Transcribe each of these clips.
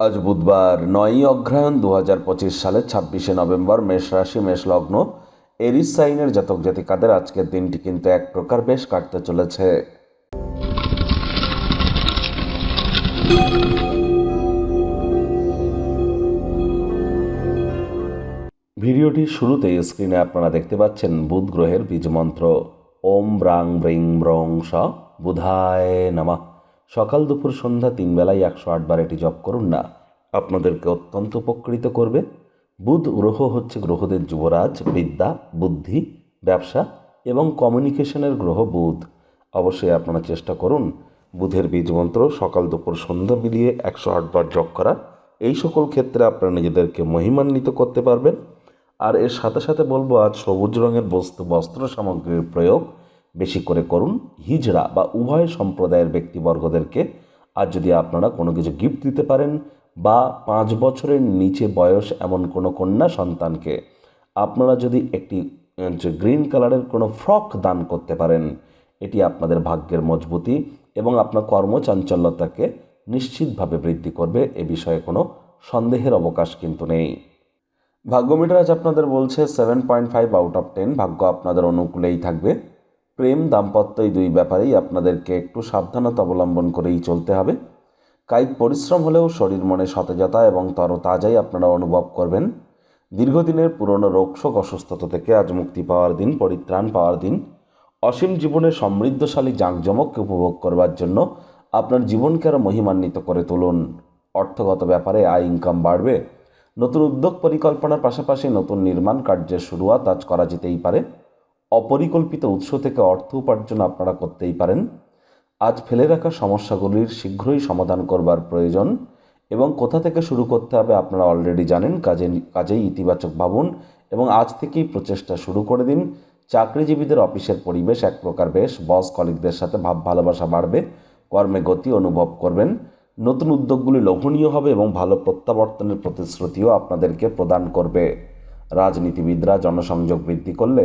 আজ বুধবার নয়ই অগ্রহায়ণ দু হাজার পঁচিশ সালের ছাব্বিশে নভেম্বর মেষ রাশি, মেষ লগ্ন। এরিস সাইনের জাতক জাতিকাদের আজকের দিনটি কিন্তু এক প্রকার বেশ কাটতে চলেছে। ভিডিওটির শুরুতেই স্ক্রিনে আপনারা দেখতে পাচ্ছেন বুধ গ্রহের বীজ মন্ত্র। ওম ব্রাং ব্রিং ব্রং স বুধায় নামা। সকাল দুপুর সন্ধ্যা তিন বেলায় একশো আটবার এটি জপ করুন না। আপনাদেরকে অত্যন্ত উপকৃত করবে। বুধ গ্রহ হচ্ছে গ্রহদের যুবরাজ, বিদ্যা, বুদ্ধি, ব্যবসা এবং কমিউনিকেশনের গ্রহ বুধ। অবশ্যই আপনারা চেষ্টা করুন বুধের বীজ মন্ত্র সকাল দুপুর সন্ধ্যা মিলিয়ে একশো আটবার জপ করা। এই সকল ক্ষেত্রে আপনারা নিজেদেরকে মহিমান্বিত করতে পারবেন। আর এর সাথে সাথে বলব, আজ সবুজ রঙের বস্তু, বস্ত্র সামগ্রীর প্রয়োগ বেশি করে করুন। হিজড়া বা উভয় সম্প্রদায়ের ব্যক্তিবর্গদেরকে আর যদি আপনারা কোনো কিছু গিফট দিতে পারেন বা পাঁচ বছরের নিচে বয়স এমন কোনো কন্যা সন্তানকে আপনারা যদি একটি গ্রিন কালারের কোনো ফ্রক দান করতে পারেন, এটি আপনাদের ভাগ্যের মজবুতি এবং আপনার কর্মচাঞ্চল্যতাকে নিশ্চিতভাবে বৃদ্ধি করবে, এ বিষয়ে কোনো সন্দেহের অবকাশ কিন্তু নেই। ভাগ্যমিটার আজ আপনাদের বলছে seven point five out of ten ভাগ্য আপনাদের অনুকূলেই থাকবে। প্রেম দাম্পত্য এই দুই ব্যাপারেই আপনাদেরকে একটু সাবধানতা অবলম্বন করেই চলতে হবে। কায়িক পরিশ্রম হলেও শরীর মনে সতেজতা এবং তরতাজাই আপনারা অনুভব করবেন। দীর্ঘদিনের পুরনো রোগশোক অসুস্থতা থেকে আজ মুক্তি পাওয়ার দিন, পরিত্রাণ পাওয়ার দিন। অসীম জীবনে সমৃদ্ধশালী জাঁকজমককে উপভোগ করবার জন্য আপনার জীবনকে আরও মহিমান্বিত করে তুলুন। অর্থগত ব্যাপারে আয় ইনকাম বাড়বে। নতুন উদ্যোগ পরিকল্পনার পাশাপাশি নতুন নির্মাণ কার্যের শুরুয়াত আজ করা যেতেই পারে। অপরিকল্পিত উৎস থেকে অর্থ উপার্জন আপনারা করতেই পারেন। আজ ফেলে রাখা সমস্যাগুলির শীঘ্রই সমাধান করবার প্রয়োজন এবং কোথা থেকে শুরু করতে হবে আপনারা অলরেডি জানেন, কাজে, কাজেই ইতিবাচক ভাবুন এবং আজ থেকেই প্রচেষ্টা শুরু করে দিন। চাকরিজীবীদের অফিসের পরিবেশ এক প্রকার বেশ, বস কলিগদের সাথে ভাব ভালোবাসা বাড়বে, কর্মে গতি অনুভব করবেন। নতুন উদ্যোগগুলি লোভনীয় হবে এবং ভালো প্রত্যাবর্তনের প্রতিশ্রুতিও আপনাদেরকে প্রদান করবে। রাজনীতিবিদরা জনসংযোগ বৃদ্ধি করলে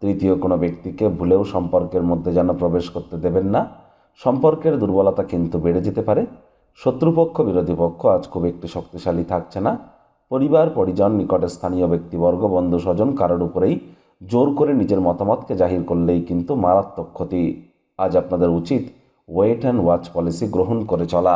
তৃতীয় কোনো ব্যক্তিকে ভুলেও সম্পর্কের মধ্যে যেন প্রবেশ করতে দেবেন না। সম্পর্কের দুর্বলতা কিন্তু বেড়ে যেতে পারে। শত্রুপক্ষ, বিরোধী পক্ষ আজ খুব একটি শক্তিশালী থাকছে না। পরিবার, পরিজন, নিকটে স্থানীয় ব্যক্তিবর্গ, বন্ধু, স্বজন কারোর উপরেই জোর করে নিজের মতামতকে জাহির করলেই কিন্তু মারাত্মক ক্ষতি। আজ আপনাদের উচিত ওয়েট অ্যান্ড ওয়াচ পলিসি গ্রহণ করে চলা।